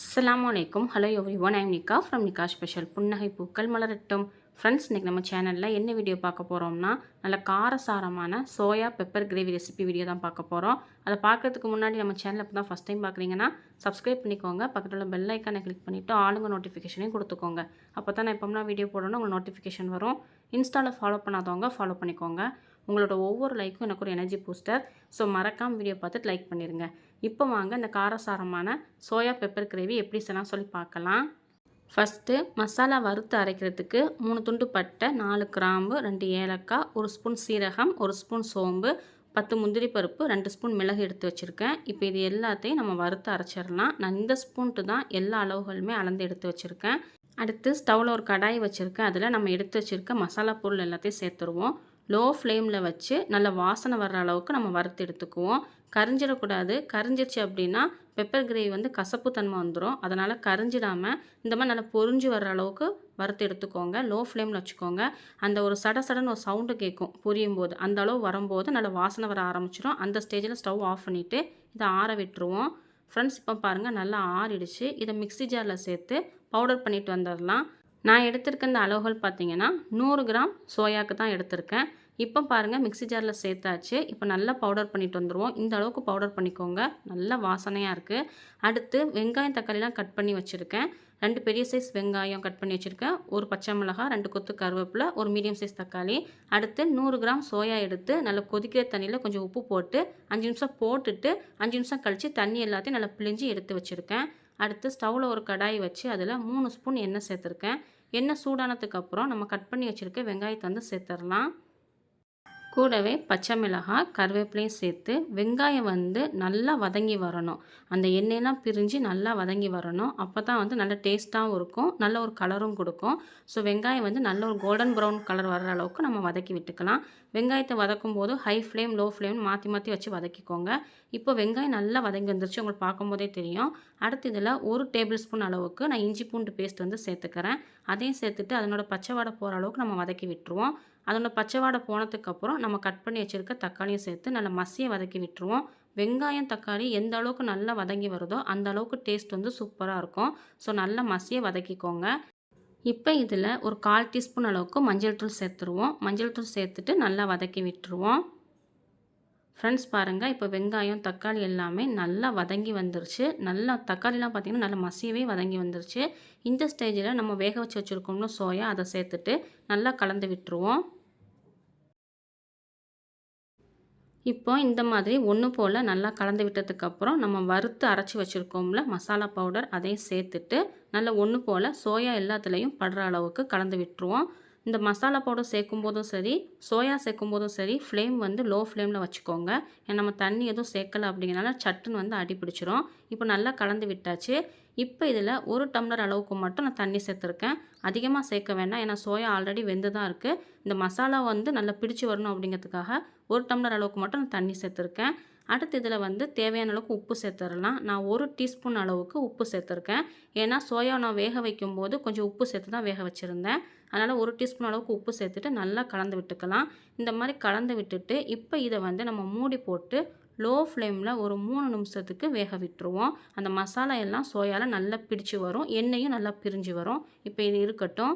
அஸ்லாம் வலைக்கும் hello everyone I'm Nikka from Nikka special புன்னகை பூக்கள் மலரட்டும். ஃப்ரெண்ட்ஸ் இன்றைக்கி நம்ம சேனலில் என்ன வீடியோ பார்க்க போகிறோம்னா நல்ல காரசாரமான soya pepper gravy recipe video தான் பார்க்க போகிறோம் அதை பார்க்கறதுக்கு முன்னாடி நம்ம சேனல் இப்போ தான் ஃபஸ்ட் டைம் பார்க்குறீங்கன்னா சப்ஸ்கிரைப் பண்ணிக்கோங்க. பக்கத்தில் உள்ள பெல் ஐக்கானை கிளிக் பண்ணிவிட்டு ஆளுங்க நோட்டிஃபிகேஷனையும் கொடுத்துக்கோங்க. அப்போ தான் நான் எப்போம்னா வீடியோ போடணும் உங்களுக்கு நோட்டிஃபிகேஷன் வரும். இன்ஸ்டாவில் ஃபாலோ பண்ணாதவங்க ஃபாலோ பண்ணிக்கோங்க. உங்களோட ஒவ்வொரு லைக்கும் எனக்கு ஒரு எனர்ஜி பூஸ்டர் ஸோ மறக்காமல் வீடியோ பார்த்துட்டு லைக் பண்ணிடுங்க இப்போ வாங்க இந்த காரசாரமான சோயா பெப்பர் கிரேவி எப்படி செய்யலாம் சொல்லி பார்க்கலாம். ஃபஸ்ட்டு மசாலா வறுத்து அரைக்கிறதுக்கு மூணு துண்டு பட்டை நாலு கிராம்பு ரெண்டு ஏலக்காய் ஒரு ஸ்பூன் சீரகம் ஒரு ஸ்பூன் சோம்பு பத்து முந்திரி பருப்பு ரெண்டு ஸ்பூன் மிளகு எடுத்து வச்சுருக்கேன். இப்போ இது எல்லாத்தையும் நம்ம வறுத்து அரைச்சிடலாம். நான் இந்த ஸ்பூன்ட்டு தான் எல்லா அளவுகளுமே அளந்து எடுத்து வச்சுருக்கேன். அடுத்து ஸ்டவ்வில் ஒரு கடாய் வச்சுருக்கேன். அதில் நம்ம எடுத்து வச்சுருக்க மசாலா பொருள் எல்லாத்தையும் சேர்த்துருவோம். லோ ஃப்ளேமில் வச்சு நல்ல வாசனை வர்ற அளவுக்கு நம்ம வறுத்து எடுத்துக்குவோம். கரிஞ்சிடக்கூடாது. கரிஞ்சிருச்சு அப்படின்னா பெப்பர் கிரேவி வந்து கசப்பு தன்மை வந்துடும் அதனால் கரிஞ்சிடாமல் இந்த மாதிரி நல்லா பொரிஞ்சு வர்ற அளவுக்கு வறுத்து எடுத்துக்கோங்க. லோ ஃப்ளேமில் வச்சுக்கோங்க. அந்த ஒரு சட சடன்னு ஒரு சவுண்டு கேட்கும் பொரியும் போது அந்த அளவு வரும்போது நல்லா வாசனை வர ஆரம்பிச்சிடும் அந்த ஸ்டேஜில் ஸ்டவ் ஆஃப் பண்ணிவிட்டு இதை ஆற விட்டுருவோம். ஃப்ரெண்ட்ஸ் இப்போ பாருங்கள் நல்லா ஆறிடுச்சு. இதை மிக்ஸி ஜாரில் சேர்த்து பவுடர் பண்ணிட்டு வந்துடலாம். நான் எடுத்திருக்க இந்த அளவுகள் பார்த்தீங்கன்னா நூறு கிராம் சோயாவுக்கு தான் எடுத்திருக்கேன். இப்போ பாருங்கள் மிக்ஸி ஜாரில் சேர்த்தாச்சு. இப்போ நல்லா பவுடர் பண்ணிட்டு வந்துடுவோம் இந்த அளவுக்கு பவுடர் பண்ணிக்கோங்க. நல்ல வாசனையாக இருக்குது அடுத்து வெங்காயம் தக்காளிலாம் கட் பண்ணி வச்சுருக்கேன். ரெண்டு பெரிய சைஸ் வெங்காயம் கட் பண்ணி வச்சுருக்கேன். ஒரு பச்சை மிளகா ரெண்டு கொத்து கருவேப்பில் ஒரு மீடியம் சைஸ் தக்காளி. அடுத்து நூறு கிராம் சோயா எடுத்து நல்லா கொதிக்கிற தண்ணியில் கொஞ்சம் உப்பு போட்டு அஞ்சு நிமிஷம் போட்டுட்டு அஞ்சு நிமிஷம் கழித்து தண்ணி எல்லாத்தையும் நல்லா பிழிஞ்சு எடுத்து வச்சுருக்கேன். அடுத்து ஸ்டவ்வில் ஒரு கடாய் வச்சு அதில் மூணு ஸ்பூன் எண்ணெய் சேர்த்துருக்கேன். எண்ணெய் சூடானதுக்கப்புறம் நம்ம கட் பண்ணி வச்சுருக்க வெங்காயத்தை வந்து சேர்த்துடலாம். கூடவே பச்சை மிளகாய் கருவேப்பிலையும் சேர்த்து வெங்காயம் வந்து நல்லா வதங்கி வரணும். அந்த எண்ணெயெல்லாம் பிரிஞ்சு நல்லா வதங்கி வரணும். அப்போ தான் வந்து நல்ல டேஸ்ட்டாகவும் இருக்கும் நல்ல ஒரு கலரும் கொடுக்கும். ஸோ வெங்காயம் வந்து நல்ல ஒரு கோல்டன் ப்ரௌன் கலர் வர்ற அளவுக்கு நம்ம வதக்கி விட்டுக்கலாம். வெங்காயத்தை வதக்கும் போது ஹை ஃப்ளேம் லோ ஃப்ளேம் மாற்றி மாற்றி வச்சு வதக்கிக்கோங்க. இப்போ வெங்காயம் நல்லா வதங்கி வந்துருச்சு உங்களுக்கு பார்க்கும்போதே தெரியும். அடுத்து இதில் ஒரு டேபிள் ஸ்பூன் அளவுக்கு நான் இஞ்சி பூண்டு பேஸ்ட் வந்து சேர்த்துக்கிறேன். அதையும் சேர்த்துட்டு அதனோட பச்சை வாடை போகிற அளவுக்கு நம்ம வதக்கி விட்டுருவோம். அதனோட பச்சை வாடை போனதுக்கப்புறம் நம்ம கட் பண்ணி வச்சுருக்க தக்காளியும் சேர்த்து நல்லா மசியை வதக்கி விட்டுருவோம். வெங்காயம் தக்காளி எந்த அளவுக்கு நல்லா வதங்கி வருதோ அந்த அளவுக்கு டேஸ்ட் வந்து சூப்பராக இருக்கும். ஸோ நல்லா மசியை வதக்கிக்கோங்க. இப்போ இதில் ஒரு கால் டீஸ்பூன் அளவுக்கு மஞ்சள் தூள் சேர்த்துருவோம். மஞ்சள் தூள் சேர்த்துட்டு நல்லா வதக்கி விட்டுருவோம். ஃப்ரெண்ட்ஸ் பாருங்கள் இப்போ வெங்காயம் தக்காளி எல்லாமே நல்லா வதங்கி வந்துருச்சு. நல்லா தக்காளிலாம் பார்த்திங்கன்னா நல்லா மசியவே வதங்கி வந்துருச்சு. இந்த ஸ்டேஜில் நம்ம வேக வச்சு வச்சுருக்கோம்னு சோயா அதை சேர்த்துட்டு நல்லா கலந்து விட்டுருவோம். இப்போ இந்த மாதிரி ஒன்று போல் நல்லா கலந்து விட்டதுக்கப்புறம் நம்ம வறுத்து அரைச்சி வச்சுருக்கோம்ல மசாலா பவுடர் அதையும் சேர்த்துட்டு நல்லா ஒன்று போல் சோயா எல்லாத்துலேயும் படுற அளவுக்கு கலந்து விட்டுருவோம். இந்த மசாலா பவுடர் சேர்க்கும் போதும் சரி சோயா சேர்க்கும் போதும் சரி ஃப்ளேம் வந்து லோ ஃப்ளேமில் வச்சுக்கோங்க. ஏன்னா நம்ம தண்ணி எதுவும் சேர்க்கலை அப்படிங்கிறனால சட்டுன்னு வந்து அடி பிடிச்சிரும். இப்போ நல்லா கலந்து விட்டாச்சு. இப்போ இதில் ஒரு டம்ளர் அளவுக்கு மட்டும் நான் தண்ணி சேர்த்துருக்கேன். அதிகமாக சேர்க்க வேண்டாம். ஏன்னா சோயா ஆல்ரெடி வெந்து தான் இருக்குது இந்த மசாலா வந்து நல்லா பிடிச்சி வரணும் அப்படிங்கிறதுக்காக ஒரு டம்ளர் அளவுக்கு மட்டும் நான் தண்ணி சேர்த்துருக்கேன். அடுத்து இதில் வந்து தேவையான அளவுக்கு உப்பு சேர்த்துடலாம். நான் ஒரு டீஸ்பூன் அளவுக்கு உப்பு சேர்த்துருக்கேன். ஏன்னா சோயா நான் வேக வைக்கும்போது கொஞ்சம் உப்பு சேர்த்து தான் வேக வச்சுருந்தேன். அதனால் ஒரு டீஸ்பூன் அளவுக்கு உப்பு சேர்த்துட்டு நல்லா கலந்து விட்டுக்கலாம். இந்த மாதிரி கலந்து விட்டுட்டு இப்போ இதை வந்து நம்ம மூடி போட்டு லோ ஃப்ளேமில் ஒரு மூணு நிமிஷத்துக்கு வேக விட்டுருவோம். அந்த மசாலா எல்லாம் சோயாவில் நல்லா பிடிச்சி வரும். எண்ணெயும் நல்லா பிரிஞ்சு வரும். இப்போ இது இருக்கட்டும்.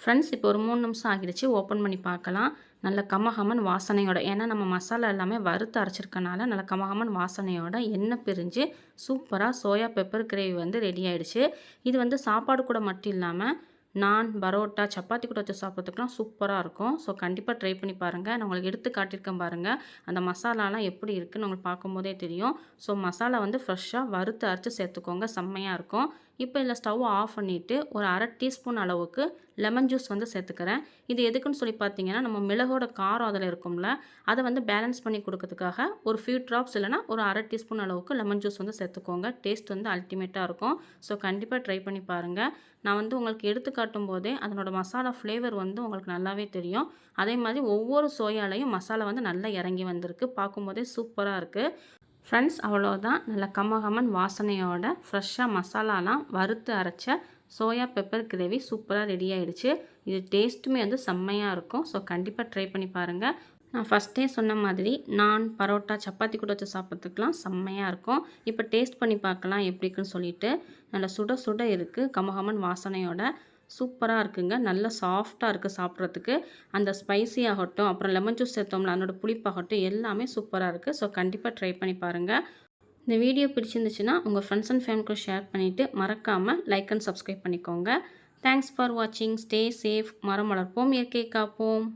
ஃப்ரெண்ட்ஸ் இப்போ ஒரு மூணு நிமிஷம் ஆகிடுச்சு. ஓப்பன் பண்ணி பார்க்கலாம். நல்ல கமகமன் வாசனையோட ஏன்னா நம்ம மசாலா எல்லாமே வறுத்து அரைச்சிருக்கனால நல்ல கமகமன் வாசனையோட எண்ணெய் பிரிஞ்சு சூப்பராக சோயா பெப்பர் கிரேவி வந்து ரெடி ஆகிடுச்சு இது வந்து சாப்பாடு கூட மட்டும் இல்லாமல் நான் பரோட்டா சப்பாத்தி கூட வச்சு சாப்பிட்றதுக்குலாம் சூப்பராக இருக்கும். ஸோ கண்டிப்பாக ட்ரை பண்ணி பாருங்கள் நான் உங்களுக்கு எடுத்து காட்டியிருக்கேன் பாருங்கள் அந்த மசாலாலாம் எப்படி இருக்குன்னு உங்களுக்கு பார்க்கும்போதே தெரியும். ஸோ மசாலா வந்து ஃப்ரெஷ்ஷாக வறுத்து அரைச்சி சேர்த்துக்கோங்க. செம்மையாக இருக்கும். இப்போ இதில் ஸ்டவ் ஆஃப் பண்ணிவிட்டு ஒரு அரை டீஸ்பூன் அளவுக்கு லெமன் ஜூஸ் வந்து சேர்த்துக்கிறேன். இது எதுக்குன்னு சொல்லி பார்த்தீங்கன்னா நம்ம மிளகோட காரம் அதில் இருக்கும்ல அதை வந்து பேலன்ஸ் பண்ணி கொடுக்கறதுக்காக ஒரு ஃபியூ ட்ராப்ஸ் இல்லைனா ஒரு அரை டீஸ்பூன் அளவுக்கு லெமன் ஜூஸ் வந்து சேர்த்துக்கோங்க. டேஸ்ட் வந்து அல்டிமேட்டாக இருக்கும். ஸோ கண்டிப்பாக ட்ரை பண்ணி பாருங்கள் நான் வந்து உங்களுக்கு எடுத்து காட்டும் போதே அதனோட மசாலா ஃப்ளேவர் வந்து உங்களுக்கு நல்லாவே தெரியும். அதே மாதிரி ஒவ்வொரு சோயாலையும் மசாலா வந்து நல்லா இறங்கி வந்திருக்கு. பார்க்கும்போதே சூப்பராக இருக்குது ஃப்ரெண்ட்ஸ் அவ்வளோதான் நல்ல கமகமன் வாசனையோட ஃப்ரெஷ்ஷாக மசாலாலாம் வறுத்து அரைச்ச சோயா பெப்பர் கிரேவி சூப்பராக ரெடி ஆகிடுச்சு இது டேஸ்ட்டுமே வந்து செம்மையாக இருக்கும். ஸோ கண்டிப்பாக ட்ரை பண்ணி பாருங்கள் நான் ஃபஸ்ட்டே சொன்ன மாதிரி நான் பரோட்டா சப்பாத்தி கூட வச்சு சாப்பிட்றதுக்கெலாம் செம்மையாக இருக்கும். இப்போ டேஸ்ட் பண்ணி பார்க்கலாம் எப்படி இருக்குன்னு சொல்லிட்டு. நல்லா சுட சுட இருக்குது கமகமன் வாசனையோட சூப்பராக இருக்குங்க. நல்ல சாஃப்டாக இருக்குது சாப்பிட்றதுக்கு. அந்த ஸ்பைசி ஆகட்டும் அப்புறம் லெமன் ஜூஸ் சேர்த்தோம்ல அதனோட புளிப்பாகட்டும் எல்லாமே சூப்பராக இருக்குது ஸோ கண்டிப்பாக ட்ரை பண்ணி பாருங்கள் இந்த வீடியோ பிடிச்சிருந்துச்சுன்னா உங்கள் ஃப்ரெண்ட்ஸ் அண்ட் ஃபேமிலிக்கு ஷேர் பண்ணிவிட்டு மறக்காமல் லைக் அண்ட் சப்ஸ்கிரைப் பண்ணிக்கோங்க. தேங்க்ஸ் ஃபார் வாட்சிங் ஸ்டே சேஃப் மரம் வளர்ப்போம். இயற்கை காப்போம்.